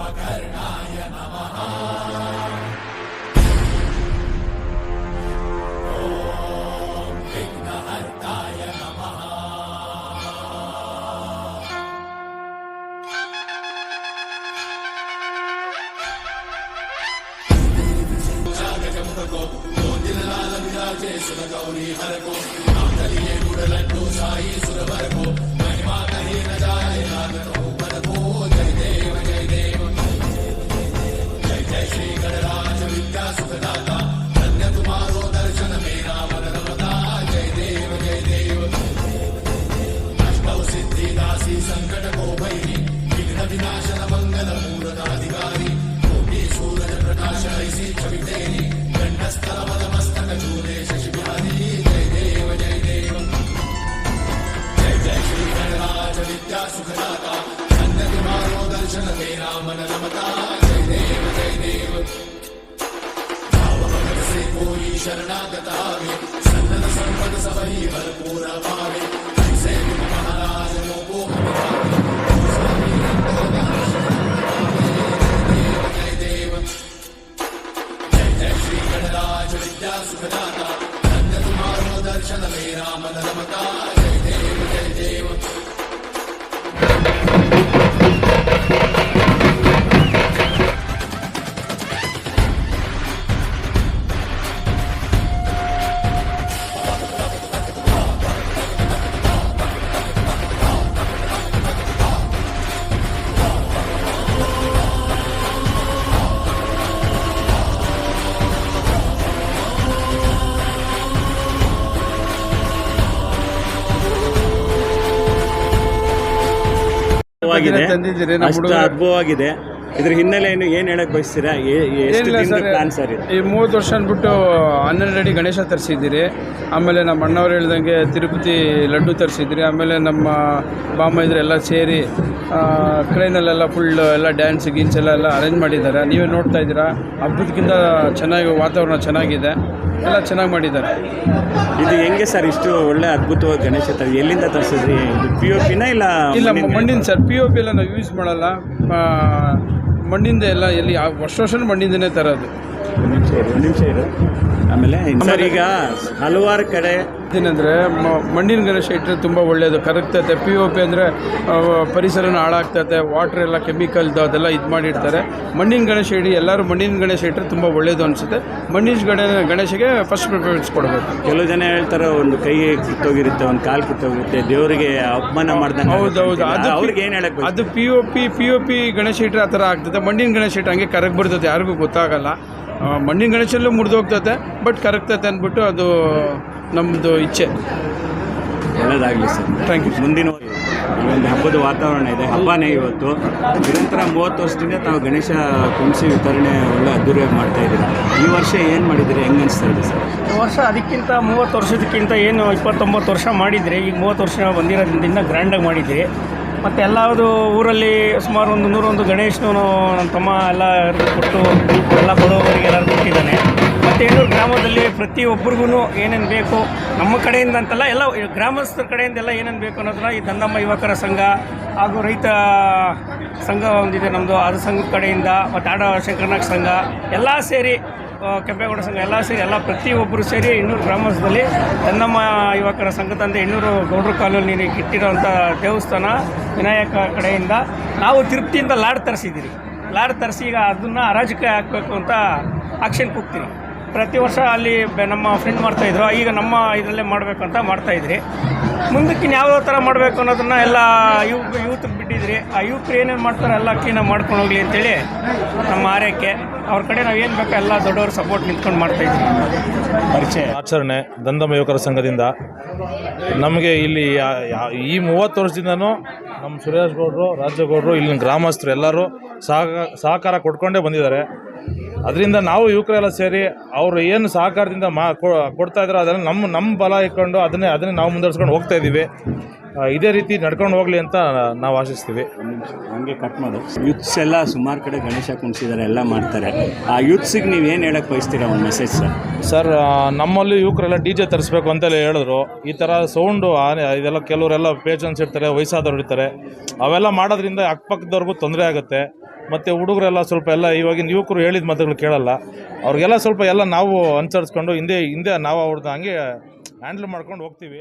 रूपकर्णाय नमः సుర గౌరీ హరకో నాందలియే గుడలట్టు సాయి సుర వరకో మహిమా కరీన జాయ నాగతో వినాశి సంకట కోపైని విఘ్న వినాశన మంగళ మూలకాధికారి కోటి సూరజ ప్రకాశ ఐసి చవితేని గండస్థల పదమస్తక చూడే శశిభారి జయ దేవ జయ శరణాగత సన్నత సంపద సభై భరపూర భావే सुखदाता धन्य कुमारो दर्शन मे राम नमता ಅದ್ಭುತವಾಗಿದೆ. ತಂದಿದ್ದೀರಿ ನಮ್ಮ ಅಷ್ಟು ಹುಡುಗರು. ಅದ್ಭುತವಾಗಿದೆ. ಇದ್ರ ಹಿನ್ನೆಲೆ ಏನು ಏನ್ ಹೇಳಕ್ ಬಯಸ್ತೀರಾ? ಎಷ್ಟು ಏನಿಲ್ಲ ಸರ್ ಪ್ಲಾನ್ ಸರ್ ಇದು? ಈ ಮೂವತ್ತು ವರ್ಷ ಅಂದ್ಬಿಟ್ಟು ಹನ್ನೆರಡು ಅಡಿ ಗಣೇಶ ತರಿಸಿದ್ದೀರಿ. ಆಮೇಲೆ ನಮ್ಮ ಅಣ್ಣವ್ರು ಹೇಳ್ದಂಗೆ ತಿರುಪತಿ ಲಡ್ಡು ತರಿಸಿದ್ರಿ ಆಮೇಲೆ ನಮ್ಮ ಬಾಮ ಇದ್ರೆಲ್ಲ ಸೇರಿ ಕ್ರೈನಲ್ಲೆಲ್ಲ ಫುಲ್ ಎಲ್ಲ ಡ್ಯಾನ್ಸ್ ಗೀನ್ಸ್ ಎಲ್ಲ ಎಲ್ಲ ಅರೇಂಜ್ ಮಾಡಿದ್ದಾರೆ. ನೀವೇ ನೋಡ್ತಾ ಇದ್ದೀರಾ? ಹಬ್ಬದಕ್ಕಿಂತ ಚೆನ್ನಾಗಿ ವಾತಾವರಣ ಚೆನ್ನಾಗಿದೆ. ಎಲ್ಲ ಚೆನ್ನಾಗಿ ಮಾಡಿದ್ದಾರೆ. ಇದು ಹೆಂಗೆ ಸರ್ ಇಷ್ಟು ಒಳ್ಳೆ ಅದ್ಭುತವಾಗಿ ಗಣೇಶ ತರ ಎಲ್ಲಿಂದ ತರಿಸಿದ್ರಿ? ಪಿ ಓ ಪಿನ ಇಲ್ಲ ಇಲ್ಲ ಮಣ್ಣಿನ- ಮಣ್ಣಿನ ಸರ್. ಪಿ ಒ ಪಿ ಎಲ್ಲ ನಾವು ಯೂಸ್ ಮಾಡಲ್ಲ. ಆ, ಮಣ್ಣಿಂದ ಎಲ್ಲ ಎಲ್ಲಿ ಆ ವರ್ಷ ವರ್ಷ ಮಣ್ಣಿಂದನೇ ತರೋದು. ಒಂದ್ ನಿಮಿಷ ಇರು ಒಂದ್ ನಿಮಿಷ ಇರು. ಆಮೇಲೆ ಸರ್ ಈಗ ಹಲವಾರು ಕಡೆ ಏನಂದರೆ ಮಣ್ಣಿನ ಗಣೇಶ ಇಟ್ಟರೆ ತುಂಬ ಒಳ್ಳೆಯದು ಕರಗ್ತೈತೆ ಪಿ ಓ ಪಿ ಅಂದರೆ ಪರಿಸರನ ಹಾಳಾಗ್ತೈತೆ ವಾಟ್ರ್ ಎಲ್ಲ ಕೆಮಿಕಲ್ದು ಅದೆಲ್ಲ ಇದು ಮಾಡಿರ್ತಾರೆ ಮಣ್ಣಿನ ಗಣೇಶ ಇಡಿ ಎಲ್ಲರೂ ಮಣ್ಣಿನ ಗಣೇಶ ಇಟ್ಟರೆ ತುಂಬ ಒಳ್ಳೆಯದು ಅನಿಸುತ್ತೆ. ಮಣ್ಣಿನ ಗಣ ಗಣೇಶಗೆ ಫಸ್ಟ್ ಪ್ರಿಫರೆನ್ಸ್ ಕೊಡಬೇಕು. ಕೆಲವು ಜನ ಹೇಳ್ತಾರೆ ಒಂದು ಕೈ ಕಿತ್ತೋಗಿರುತ್ತೆ ಒಂದು ಕಾಲು ಕಿತ್ತೋಗಿರುತ್ತೆ ದೇವರಿಗೆ ಅಪಮಾನ ಮಾಡ್ದಂಗೆ ಹೌದೌದು ಅದು ಅವ್ರಿಗೆ ಏನು ಹೇಳಕ್ ಅದು P O P P O P Ganesha ಇಟ್ಟರೆ ಆ ಥರ ಆಗ್ತದೆ. ಮಣ್ಣಿನ ಗಣೇಶ ಇಟ್ಟು ಹಂಗೆ ಕರಗಿ ಬರ್ತದೆ ಯಾರಿಗೂ ಗೊತ್ತಾಗಲ್ಲ. ಮಣ್ಣಿನ ಗಣೇಶಲ್ಲೂ ಮುರಿದೋಗ್ತದೆ ಬಟ್ ಕರಗ್ತದೆ ಅಂದ್ಬಿಟ್ಟು ಅದು ನಮ್ಮದು ಇಚ್ಛೆ. ಒಳ್ಳೇದಾಗಲಿ ಸರ್. ಥ್ಯಾಂಕ್ ಯು ಮುಂದಿನ ಒಂದು ಹಬ್ಬದ ವಾತಾವರಣ ಇದೆ. ಹಬ್ಬನೇ ಇವತ್ತು. ನಿರಂತರ ಮೂವತ್ತು ವರ್ಷದಿಂದ ತಾವು ಗಣೇಶ ಕುಂಸಿ ವಿತರಣೆ ಒಳ್ಳೆ ಅದ್ದೂರಿಯಾಗಿ ಮಾಡ್ತಾ ಇದ್ದೀರಾ? ಈ ವರ್ಷ ಏನು ಮಾಡಿದ್ದೀರಿ? ಹೆಂಗೆ ಅನಿಸ್ತಾ ಇದೆ ಸರ್? ಈ ವರ್ಷ ಅದಕ್ಕಿಂತ ಮೂವತ್ತು ವರ್ಷದಕ್ಕಿಂತ ಏನು ಇಪ್ಪತ್ತೊಂಬತ್ತು ವರ್ಷ ಮಾಡಿದ್ರಿ ಈಗ ಮೂವತ್ತು ವರ್ಷ ಬಂದಿರೋದ್ರಿಂದ ಗ್ರ್ಯಾಂಡಾಗಿ ಮಾಡಿದ್ರಿ ಮತ್ತು ಎಲ್ಲದು ಊರಲ್ಲಿ ಸುಮಾರು ಒಂದು ನೂರೊಂದು ಗಣೇಶನು ನನ್ನ ತಮ್ಮ ಎಲ್ಲ ಕೊಟ್ಟು, ಎಲ್ಲ ಬಡವರಿಗೆ ಎಲ್ಲರೂ ಕೊಟ್ಟಿದ್ದಾನೆ. ಮತ್ತು ಏನು ಗ್ರಾಮದಲ್ಲಿ ಪ್ರತಿಯೊಬ್ಬರಿಗೂ ಏನೇನು ಬೇಕು, ನಮ್ಮ ಕಡೆಯಿಂದ ಅಂತಲ್ಲ, ಎಲ್ಲ ಗ್ರಾಮಸ್ಥರ ಕಡೆಯಿಂದೆಲ್ಲ ಏನೇನು ಬೇಕು ಅನ್ನೋದನ್ನ ಈ ದಂದಮ್ಮ ಯುವಕರ ಸಂಘ ಹಾಗೂ ರೈತ ಸಂಘ ಒಂದಿದೆ ನಮ್ಮದು ಅದು ಸಂಘದ ಕಡೆಯಿಂದ, ಮತ್ತು ಆಡ ಶಂಕರನಾಗ್ ಸಂಘ, ಎಲ್ಲ ಸೇರಿ ಕೆಂಪೇಗೌಡ ಸಂಘ ಎಲ್ಲ ಸೇರಿ ಎಲ್ಲ ಪ್ರತಿಯೊಬ್ಬರು ಸೇರಿ ಇನ್ನೂರು ಗ್ರಾಮಸ್ಥದಲ್ಲಿ ಚೆನ್ನಮ್ಮ ಯುವಕರ ಸಂಘದಿಂದ ಇನ್ನೂರು ಗೌಡ್ರ ಕಾಲೋನಿ ಇಟ್ಟಿರೋಂಥ ದೇವಸ್ಥಾನ ವಿನಾಯಕ ಕಡೆಯಿಂದ ನಾವು ತೃಪ್ತಿಯಿಂದ ಲಾಡ್ ತರಿಸಿದ್ದೀರಿ. ಲಾಡ್ ತರಿಸಿ ಈಗ ಅದನ್ನು ಹರಾಜಕ್ಕೆ ಹಾಕಬೇಕು ಅಂತ ಆಕ್ಷನ್ ಹೋಗ್ತೀವಿ ಪ್ರತಿ ವರ್ಷ ಅಲ್ಲಿ ನಮ್ಮ ಫ್ರೆಂಡ್ ಮಾಡ್ತಾಯಿದ್ರು ಈಗ ನಮ್ಮ ಇದರಲ್ಲೇ ಮಾಡಬೇಕು ಅಂತ ಮಾಡ್ತಾಯಿದ್ರಿ ಮುಂದಕ್ಕೆ ಯಾವ್ಯಾವ ಥರ ಮಾಡಬೇಕು ಅನ್ನೋದನ್ನು ಎಲ್ಲ ಯುವ ಯೂತ್ಗೆ ಬಿಟ್ಟಿದ್ರಿ. ಆ ಯುವಕರು ಏನೇನು ಮಾಡ್ತಾರೆ ಎಲ್ಲ ಕ್ಲೀನಾಗಿ ಮಾಡ್ಕೊಂಡು ಹೋಗ್ಲಿ ಅಂತೇಳಿ ನಮ್ಮ ಆರೈಕೆ. ಅವ್ರ ಕಡೆ ನಾವು ಏನು ಬೇಕೋ ಎಲ್ಲ ದೊಡ್ಡವರು ಸಪೋರ್ಟ್ ನಿಂತ್ಕೊಂಡು ಮಾಡ್ತಾಯಿದ್ವಿ ಪರಿಚಯ, ಆಚರಣೆ ದಂಧಮ ಯುವಕರ ಸಂಘದಿಂದ. ನಮಗೆ ಇಲ್ಲಿ ಈ ಮೂವತ್ತು ವರ್ಷದಿಂದನೂ ನಮ್ಮ ಸುರೇಶ್ ಗೌಡರು ರಾಜಗೌಡರು ಇಲ್ಲಿನ ಗ್ರಾಮಸ್ಥರು ಎಲ್ಲರೂ ಸಹಕಾರ ಸಹಕಾರ ಕೊಡ್ಕೊಂಡೇ ಬಂದಿದ್ದಾರೆ. ಅದರಿಂದ ನಾವು ಯುವಕರೆಲ್ಲ ಸೇರಿ ಅವರು ಏನು ಸಹಕಾರದಿಂದ ಮಾ ಕೊಡ್ತಾ ಇದ್ದಾರೆ ಅದನ್ನು ನಮ್ಮ ನಮ್ಮ ಬಲ ಇಟ್ಕೊಂಡು ಅದನ್ನೇ ಅದನ್ನೇ ನಾವು ಮುಂದುವರ್ಸ್ಕೊಂಡು ಹೋಗ್ತಾ ಇದ್ದೀವಿ. ಇದೇ ರೀತಿ ನಡ್ಕೊಂಡು ಹೋಗಲಿ ಅಂತ ನಾವು ಆಶಿಸ್ತೀವಿ. ಹಂಗೆ ಕಟ್ ಮಾಡು. ಯೂತ್ಸ್ ಎಲ್ಲ ಸುಮಾರು ಕಡೆ ಗಣೇಶ ಕುಣಿಸಿದ್ದಾರೆ ಎಲ್ಲ ಮಾಡ್ತಾರೆ. ಆ ಯೂತ್ಸಿಗೆ ನೀವು ಏನು ಹೇಳಕ್ ಬಯಸ್ತೀರಾ ಒಂದು ಮೆಸೇಜ್ ಸರ್? ಸರ್ ನಮ್ಮಲ್ಲಿ ಯುವಕರೆಲ್ಲ ಡಿ ಜೆ ತರಿಸ್ಬೇಕು ಅಂತೆಲ್ಲ ಹೇಳಿದ್ರು. ಈ ಥರ ಸೌಂಡು ಇದೆಲ್ಲ ಕೆಲವರೆಲ್ಲ ಪೇಷನ್ಸ್ ಇರ್ತಾರೆ ವಯಸ್ಸಾದವ್ರು ಇರ್ತಾರೆ. ಅವೆಲ್ಲ ಮಾಡೋದ್ರಿಂದ ಅಕ್ಕಪಕ್ಕದವ್ರಿಗೂ ತೊಂದರೆ ಆಗುತ್ತೆ. ಮತ್ತು ಹುಡುಗರೆಲ್ಲ ಸ್ವಲ್ಪ ಎಲ್ಲ ಇವಾಗಿನ ಯುವಕರು ಹೇಳಿದ ಮಾತುಗಳು ಕೇಳಲ್ಲ. ಅವ್ರಿಗೆಲ್ಲ ಸ್ವಲ್ಪ ಎಲ್ಲ ನಾವು ಅನುಸರಿಸ್ಕೊಂಡು ಹಿಂದೆ ಹಿಂದೆ ನಾವು ಅವ್ರದ್ದು ಹಂಗೆ ಹ್ಯಾಂಡಲ್ ಮಾಡ್ಕೊಂಡು ಹೋಗ್ತೀವಿ.